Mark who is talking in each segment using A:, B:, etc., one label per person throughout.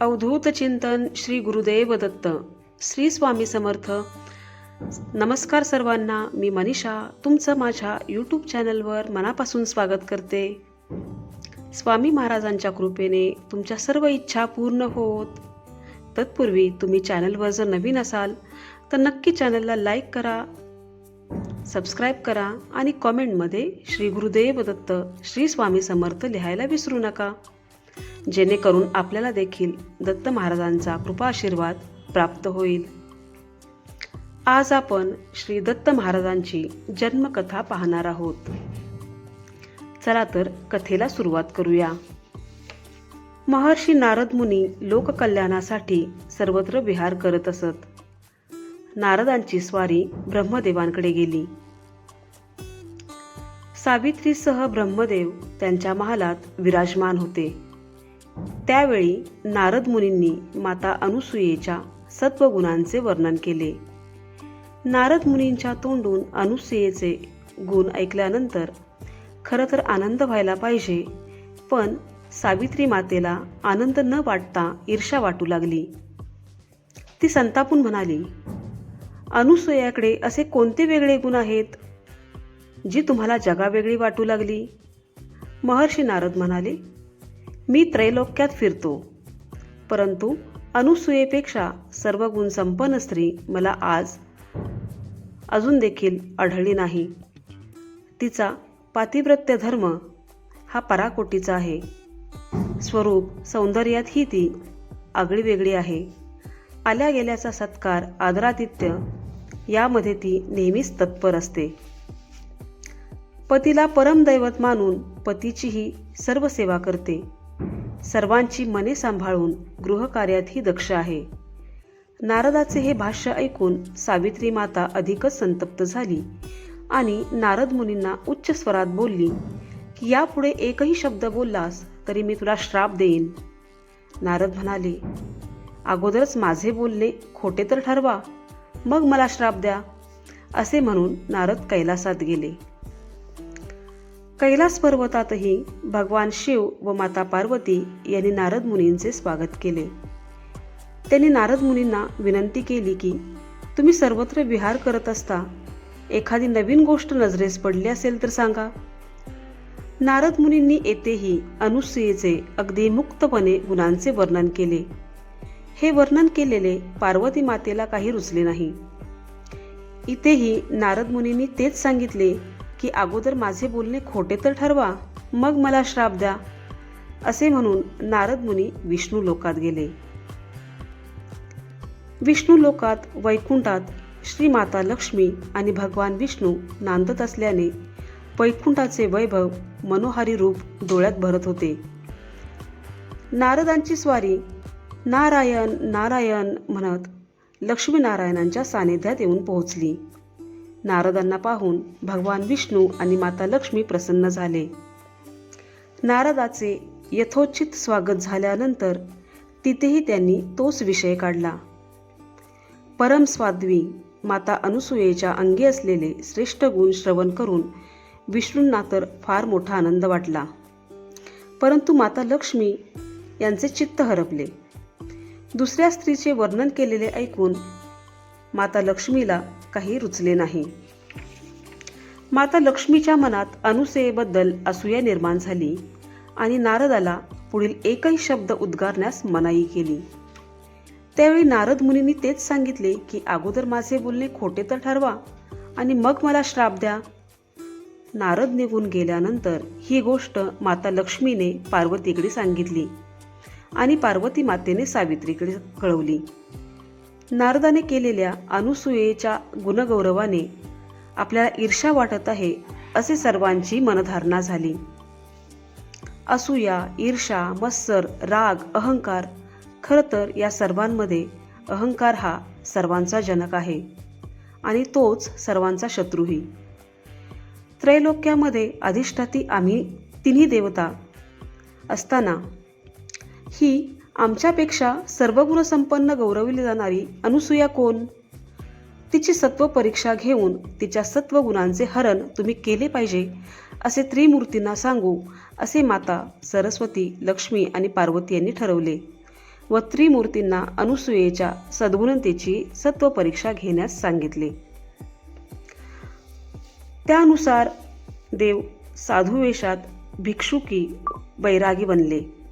A: अवधूत चिंतन श्री गुरुदेव दत्त. श्री स्वामी समर्थ. नमस्कार सर्वांना मी मनीषा. तुमचं माझ्या यूट्यूब चॅनलवर मनापासून स्वागत करते. स्वामी महाराजांच्या कृपेने तुमच्या सर्व इच्छा पूर्ण होत. तत्पूर्वी तुम्ही चॅनलवर जर नवीन असाल तर नक्की चॅनलला लाईक करा सबस्क्राईब करा आणि कॉमेंटमध्ये श्री गुरुदेव दत्त श्री स्वामी समर्थ लिहायला विसरू नका. जेणेकरून आपल्याला देखील दत्त महाराजांचा कृपा आशीर्वाद प्राप्त होईल. आज आपण श्री दत्त महाराजांची जन्मकथा पाहणार आहोत. चला तर कथेला सुरुवात करूया. महर्षी नारद मुनी लोककल्याणासाठी सर्वत्र विहार करत असत. नारदांची स्वारी ब्रह्मदेवांकडे गेली. सावित्रीसह ब्रह्मदेव त्यांच्या महालात विराजमान होते. त्यावेळी नारद मुनींनी माता अनुसूयेच्या सत्वगुणांचे वर्णन केले. नारद मुनींच्या तोंडून अनुसूयेचे गुण ऐकल्यानंतर खरं तर आनंद व्हायला पाहिजे पण सावित्री मातेला आनंद न वाटता ईर्षा वाटू लागली. ती संतापून म्हणाली अनुसूयाकडे असे कोणते वेगळे गुण आहेत जी तुम्हाला जगावेगळी वाटू लागली? महर्षी नारद म्हणाले मी त्रैलोक्यात फिरतो. परंतु अनुसूयेपेक्षा सर्व गुण संपन्न स्त्री मला आज अजून देखील आढळली नाही. तिचा पातिव्रत्य धर्म हा पराकोटीचा आहे. स्वरूप सौंदर्यात ही ती आगळी वेगळी आहे. आल्या गेल्याचा सत्कार आदरातिथ्य यामध्ये ती नेहमीच तत्पर असते. पतीला परमदैवत मानून पतीचीही सर्व सेवा करते. सर्वांची मने सांभाळून गृहकार्यातही दक्ष आहे. नारदाचे हे भाष्य ऐकून सावित्री माता अधिकच संतप्त झाली आणि नारद मुनींना उच्च स्वरात बोलली की यापुढे एकही शब्द बोललास तरी मी तुला श्राप देईन. नारद म्हणाले अगोदरच माझे बोलणे खोटे तर ठरवा मग मला श्राप द्या असे म्हणून नारद कैलासात गेले. कैलास पर्वतातही भगवान शिव व माता पार्वती यांनी नारद मुनींचे स्वागत केले. त्यांनी नारद मुनींना विनंती केली की तुम्ही सर्वत्र विहार करत असता एखादी नवीन गोष्ट नजरेस पडली असेल तर सांगा. नारद मुनींनी येथेही अनुसूयेचे अगदी मुक्तपणे गुणांचे वर्णन केले. हे वर्णन केलेले पार्वती मातेला काही रुचले नाही. इथेही नारद मुनींनी तेच सांगितले की अगोदर माझे बोलणे खोटे तर ठरवा मग मला श्राप द्या असे म्हणून नारद मुनी विष्णू लोकात गेले. विष्णू लोकात वैकुंठात श्री माता लक्ष्मी आणि भगवान विष्णू नांदत असल्याने वैकुंठाचे वैभव मनोहारी रूप डोळ्यात भरत होते. नारदांची स्वारी नारायण नारायण म्हणत लक्ष्मीनारायणांच्या सानिध्यात येऊन पोहोचली. नारदांना पाहून भगवान विष्णू आणि माता लक्ष्मी प्रसन्न झाले. नारदाचे यथोचित स्वागत झाल्यानंतर तिथेही त्यांनी तोच विषय काढला. परम स्वाद्वी माता अनुसूयेच्या अंगी असलेले श्रेष्ठ गुण श्रवण करून विष्णूंना तर फार मोठा आनंद वाटला. परंतु माता लक्ष्मी यांचे चित्त हरपले. दुसऱ्या स्त्रीचे वर्णन केलेले ऐकून माता लक्ष्मीला काही रुचले नाही. माता लक्ष्मीच्या मनात अनुसेयेबद्दल असूया निर्माण झाली आणि नारदाला पुढील एकही शब्द उद्गारण्यास मनाई केली. त्यावेळी नारद मुनींनी तेच सांगितले की अगोदर माझे बोलणे खोटे तर ठरवा आणि मग मला श्राप द्या. नारद निघून गेल्यानंतर ही गोष्ट माता लक्ष्मीने पार्वतीकडे सांगितली आणि पार्वती मातेने सावित्रीकडे कळवली. नारदाने केलेल्या अनुसूयेच्या गुणगौरवाने आपल्याला ईर्षा वाटत आहे असे सर्वांची मनधारणा झाली. असूया ईर्षा मत्सर राग अहंकार खरं तर या सर्वांमध्ये अहंकार हा सर्वांचा जनक आहे आणि तोच सर्वांचा शत्रूही. त्रैलोक्यामध्ये अधिष्ठाती आम्ही तिन्ही देवता असताना ही आमच्यापेक्षा सर्व गुणसंपन्न गौरवली जाणारी अनुसूया कोण? तिची सत्व परीक्षा घेऊन तिच्या सत्व गुणांचे हरण तुम्ही केले पाहिजे असे त्रिमूर्तींना सांगू असे माता सरस्वती लक्ष्मी आणि पार्वती यांनी ठरवले व त्रिमूर्तींना अनुसूयेच्या सद्गुणतेची सत्व परीक्षा घेण्यास सांगितले. त्यानुसार देव साधुवेशात भिक्षुकी बैरागी बनले.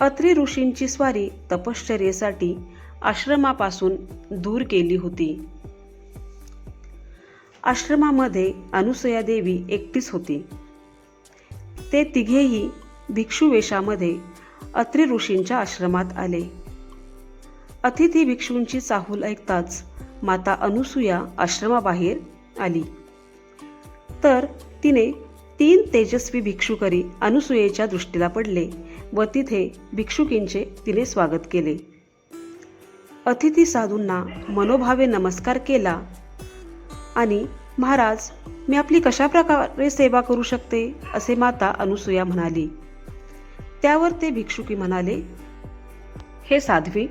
A: अत्रि ऋषींची स्वारी तपश्चर्येसाठी आश्रमापासून दूर केली होती. आश्रमामध्ये अनुसया देवी एकटीच होती. ते तिघेही भिक्षू वेशामध्ये अत्रि ऋषींच्या आश्रमात आले. अतिथी भिक्षूंची चाहूल ऐकताच माता अनुसूया आश्रमाबाहेर आली. तर तिने तीन तेजस्वी भिक्षुकरी अनुसूयेच्या दृष्टीला पडले. व तिथे भिक्षुकींचे तिने स्वागत केले. अतिथी साधूंना मनोभावे नमस्कार केला. आणि महाराज मी आपली कशा प्रकारे सेवा करू शकते? असे माता अनुसूया म्हणाली. त्यावर ते भिक्षुकी म्हणाले हे साध्वी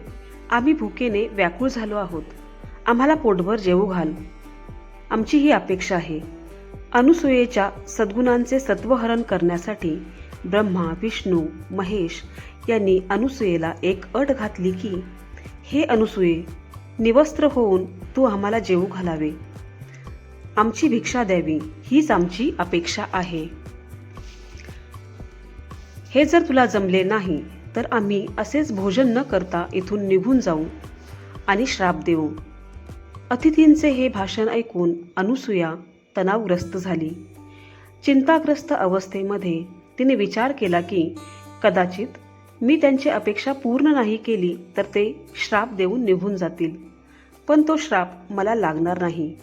A: आम्ही भुकेने व्याकुळ झालो आहोत. आम्हाला पोटभर जेवू घाल. आमची ही अपेक्षा आहे. अनुसूयेच्या सद्गुणांचे सत्वहरण करण्यासाठी ब्रह्मा विष्णू महेश यांनी अनुसूयेला एक अट घातली की हे अनुसूये निवस्त्र होऊन तू आम्हाला जेवू घालावे. आमची भिक्षा द्यावी हीच आमची अपेक्षा आहे. हे जर तुला जमले नाही तर आम्ही असेच भोजन न करता इथून निघून जाऊ आणि श्राप देऊ. अतिथींचे हे भाषण ऐकून अनुसूया तणावग्रस्त झाली. चिंताग्रस्त अवस्थेमध्ये तिने विचार केला की कदाचित मी त्यांची अपेक्षा पूर्ण नाही केली तर ते श्राप देऊन निघून जातील. पण तो श्राप मला लागणार नाही.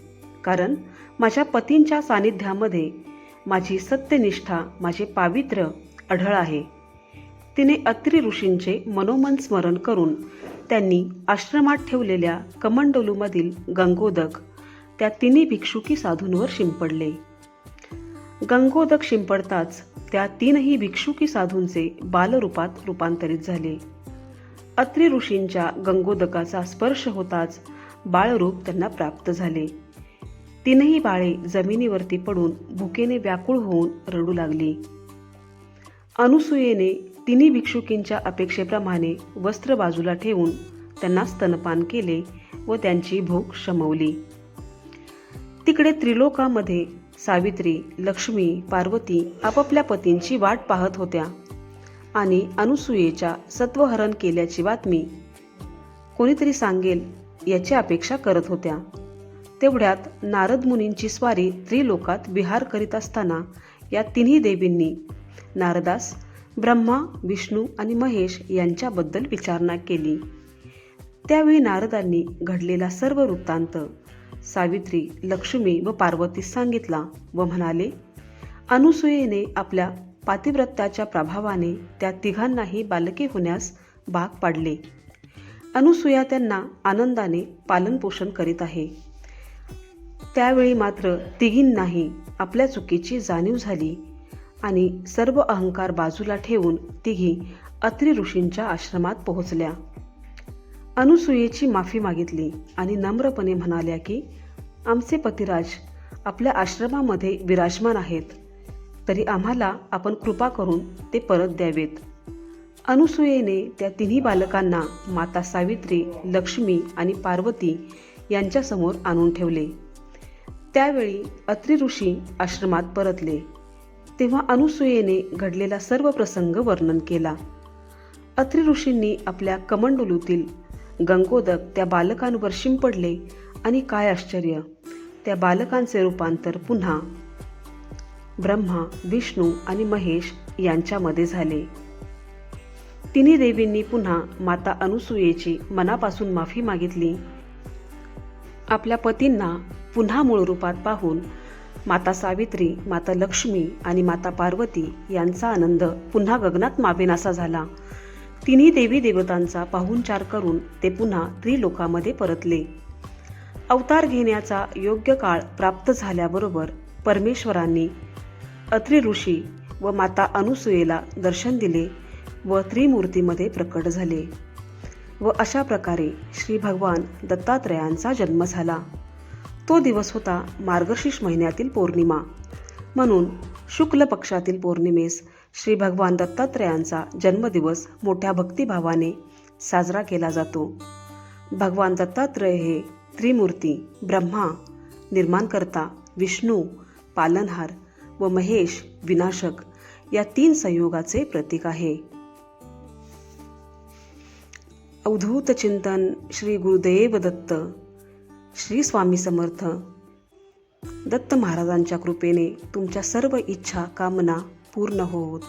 A: कारण माझ्या पतींच्या सानिध्यामध्ये माझी सत्यनिष्ठा माझे पावित्र्य अढळ आहे. तिने अत्रि ऋषींचे मनोमन स्मरण करून त्यांनी आश्रमात ठेवलेल्या कमंडलूमधील गंगोदक त्या तिन्ही भिक्षुकी साधूंवर शिंपडले. गंगोदक शिंपडताच त्या तीनही भिक्षुकी साधूंचे बालरूपात रूपांतरित झाले. अत्रि ऋषींच्या गंगोदकाचा स्पर्श होताच बाळरूप त्यांना प्राप्त झाले. तीनही बाळे जमिनीवरती पडून भुकेने व्याकुळ होऊन रडू लागली. अनुसूयेने तिन्ही भिक्षुकींच्या अपेक्षेप्रमाणे वस्त्र बाजूला ठेवून त्यांना स्तनपान केले व त्यांची भूक शमवली. तिकडे त्रिलोकामध्ये सावित्री लक्ष्मी पार्वती आपापल्या पतींची वाट पाहत होत्या. आणि अनुसूयेच्या सत्वहरण केल्याची बातमी कोणीतरी सांगेल याची अपेक्षा करत होत्या. तेवढ्यात नारद मुनींची स्वारी त्रिलोकात विहार करीत असताना या तिन्ही देवींनी नारदास ब्रह्मा विष्णू आणि महेश यांच्याबद्दल विचारणा केली. त्यावेळी नारदांनी घडलेला सर्व वृत्तांत सावित्री लक्ष्मी व पार्वतीस सांगितला व म्हणाले अनुसूयेने आपल्या पातिव्रत्याच्या प्रभावाने त्या तिघांनाही बालके होण्यास भाग पाडले. अनुसूया त्यांना आनंदाने पालनपोषण करीत आहे. त्यावेळी मात्र तिघींनाही आपल्या चुकीची जाणीव झाली आणि सर्व अहंकार बाजूला ठेवून तिघी अत्रि ऋषींच्या आश्रमात पोहोचल्या. अनुसूयेची माफी मागितली आणि नम्रपणे म्हणाल्या की आमचे पतिराज आपल्या आश्रमामध्ये विराजमान आहेत. तरी आम्हाला आपण कृपा करून ते परत द्यावेत. अनुसूयेने त्या तिन्ही बालकांना माता सावित्री लक्ष्मी आणि पार्वती यांच्यासमोर आणून ठेवले. त्यावेळी अत्रि ऋषी आश्रमात परतले. तेव्हा अनुसूयेने घडलेला सर्व प्रसंग वर्णन केला. अत्रि ऋषींनी आपल्या कमंडलूतील गंगोदक त्या बालकांवर शिंपडले आणि काय आश्चर्य त्या बालकांचे रूपांतर पुन्हा ब्रह्मा विष्णू आणि महेश यांच्यामध्ये झाले. तिन्ही देवींनी पुन्हा माता अनुसूयेची मनापासून माफी मागितली. आपल्या पतींना पुन्हा मूळ रूपात पाहून माता सावित्री माता लक्ष्मी आणि माता पार्वती यांचा आनंद पुन्हा गगनात मावेनासा झाला. तिन्ही देवी देवतांचा पाहुणचार करून ते पुन्हा त्रिलोकामध्ये परतले. अवतार घेण्याचा योग्य काळ प्राप्त झाल्याबरोबर परमेश्वरांनी अत्रि ऋषी व माता अनुसूयेला दर्शन दिले व त्रिमूर्तीमध्ये प्रकट झाले व अशा प्रकारे श्री भगवान दत्तात्रयांचा जन्म झाला. तो दिवस होता मार्गशीर्ष महिन्यातील पौर्णिमा. म्हणून शुक्ल पक्षातील पौर्णिमेस श्री भगवान दत्तात्रयांचा जन्मदिवस मोठ्या भक्तिभावाने साजरा केला जातो. भगवान दत्तात्रय हे त्रिमूर्ती ब्रह्मा निर्माणकर्ता विष्णू पालनहार व महेश विनाशक या तीन संयोगाचे प्रतीक आहे. अवधूत चिंतन श्री गुरुदेव दत्त श्री स्वामी समर्थ दत्त महाराजांच्या कृपेने तुमच्या सर्व इच्छा कामना पूर्ण होत.